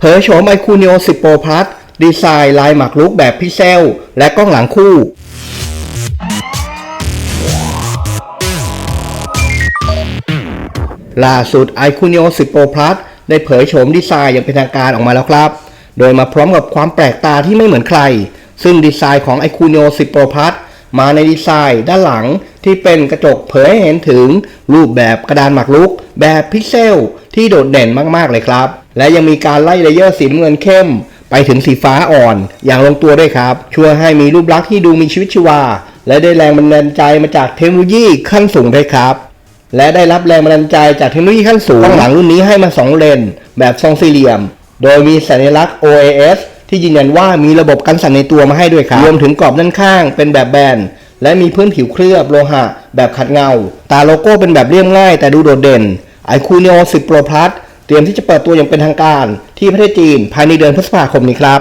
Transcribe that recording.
เผยโฉม i q o o Neo 10 Pro Plus ดีไซน์ลายหมากรุกแบบพิเซล และกล้องหลังคู่ ล่าสุด i q o o Neo 10 Pro Plus ได้เผยโฉมดีไซน์อย่างเป็นทางการออกมาแล้วครับ โดยมาพร้อมกับความแปลกตาที่ไม่เหมือนใคร ซึ่งดีไซน์ของ i q o o Neo 10 Pro Plus มาในดีไซน์ด้านหลังที่เป็นกระจกเผยให้เห็นถึงรูปแบบกระดานหมากรุก แบบพิกเซลที่โดดเด่นมากๆเลยครับ และยังมีการไล่เลเยอร์สีน้ำเงินเข้ม ไปถึงสีฟ้าอ่อน อย่างลงตัวด้วยครับ ช่วยให้มีรูปลักษณ์ที่ดูมีชีวิตชีวา และได้แรงบันดาลใจมาจากเทคโนโลยีขั้นสูงด้วยครับ และได้รับแรงบันดาลใจจากเทคโนโลยีขั้นสูงกล้งหลังรุ่นนี้ให้มา 2 เลนแบบทรงสี่เหลี่ยม โดยมีสัญลักษณ์ OAS ที่ยืนยันว่ามีระบบกันสั่นในตัวมาให้ด้วยครับรวมถึงกรอบด้านข้างเป็นแบบแบนและมีพื้นผิวเคลือบโลหะ แบบขัดเงา ตาโลโก้เป็นแบบเรียบง่าย แต่ดูโดดเด่น i q o o Neo 10 Pro Plus เตรียมที่จะเปิดตัวอย่างเป็นทางการ ที่ประเทศจีนภายในเดือนพฤษภาคมนี้ครับ